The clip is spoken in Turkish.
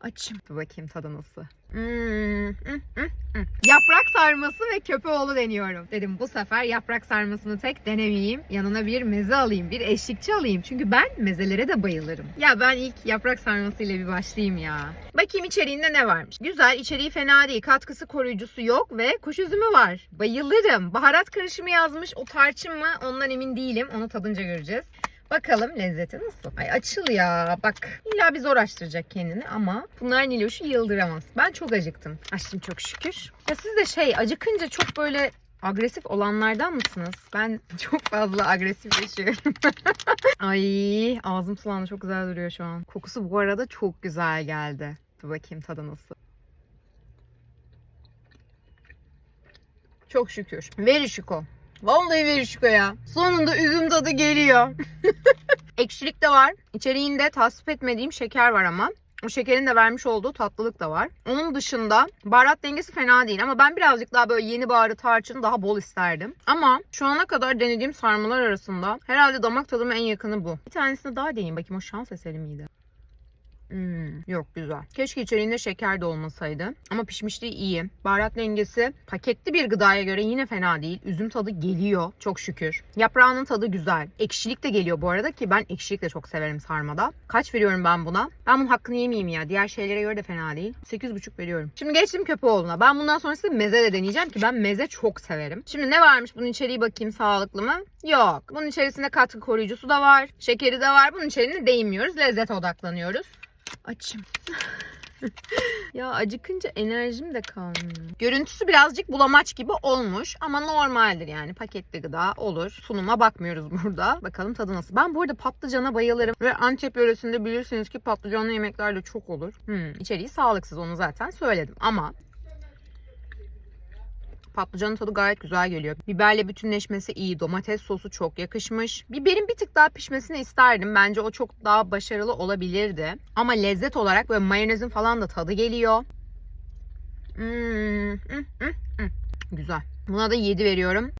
Açayım. Dur bakayım tadı nasıl. Hmm. Yaprak sarması ve köpeğoğlu deniyorum. Dedim bu sefer yaprak sarmasını tek denemeyeyim. Yanına bir meze alayım, bir eşlikçi alayım. Çünkü ben mezelere de bayılırım. Ya ben ilk yaprak sarmasıyla bir başlayayım ya. Bakayım içeriğinde ne varmış. Güzel, içeriği fena değil. Katkısı koruyucusu yok ve kuş üzümü var. Bayılırım. Baharat karışımı yazmış. O tarçın mı? Ondan emin değilim. Onu tadınca göreceğiz. Bakalım lezzeti nasıl? Ay açıl ya. Bak illa bir zor açtıracak kendini ama bunlar Niloş'u yıldıramaz. Ben çok acıktım. Açtım çok şükür. Ya siz de şey acıkınca çok böyle agresif olanlardan mısınız? Ben çok fazla agresifleşiyorum. Ay ağzım sulandı çok güzel duruyor şu an. Kokusu bu arada çok güzel geldi. Dur bakayım tadı nasıl. Çok şükür. Very şuko. Vallahi very şuko ya. Sonunda üzüm tadı geliyor. Ekşilik de var. İçeriğinde tasvip etmediğim şeker var ama. O şekerin de vermiş olduğu tatlılık da var. Onun dışında baharat dengesi fena değil ama ben birazcık daha böyle yeni baharı tarçın daha bol isterdim. Ama şu ana kadar denediğim sarmalar arasında herhalde damak tadıma en yakını bu. Bir tanesini daha deneyeyim bakayım o şans eseri miydi? Hmm, yok güzel. Keşke içeriğinde şeker de olmasaydı. Ama pişmişliği iyi. Baharat dengesi paketli bir gıdaya göre yine fena değil. Üzüm tadı geliyor çok şükür. Yaprağının tadı güzel. Ekşilik de geliyor bu arada ki ben ekşilik de çok severim sarmada. Kaç veriyorum ben buna? Ben bunun hakkını yemeyeyim ya. Diğer şeylere göre de fena değil. 8,5 veriyorum. Şimdi geçtim köpeğoğluna. Ben bundan sonrası meze de deneyeceğim ki ben meze çok severim. Şimdi ne varmış bunun içeriği bakayım sağlıklı mı? Yok. Bunun içerisinde katkı koruyucusu da var. Şekeri de var. Bunun içeriğine değinmiyoruz. Lezzete odaklanıyoruz. Açım. ya acıkınca enerjim de kalmıyor. Görüntüsü birazcık bulamaç gibi olmuş ama normaldir yani paketli gıda olur. Sunuma bakmıyoruz burada. Bakalım tadı nasıl. Ben bu arada patlıcana bayılırım ve Antep yöresinde bilirsiniz ki patlıcanlı yemekler de çok olur. Hmm, içeriği sağlıksız onu zaten söyledim ama Patlıcanın tadı gayet güzel geliyor. Biberle bütünleşmesi iyi. Domates sosu çok yakışmış. Biberin bir tık daha pişmesini isterdim. Bence o çok daha başarılı olabilirdi. Ama lezzet olarak böyle mayonezin falan da tadı geliyor. Hmm, hmm, hmm, hmm. Güzel. Buna da 7 veriyorum.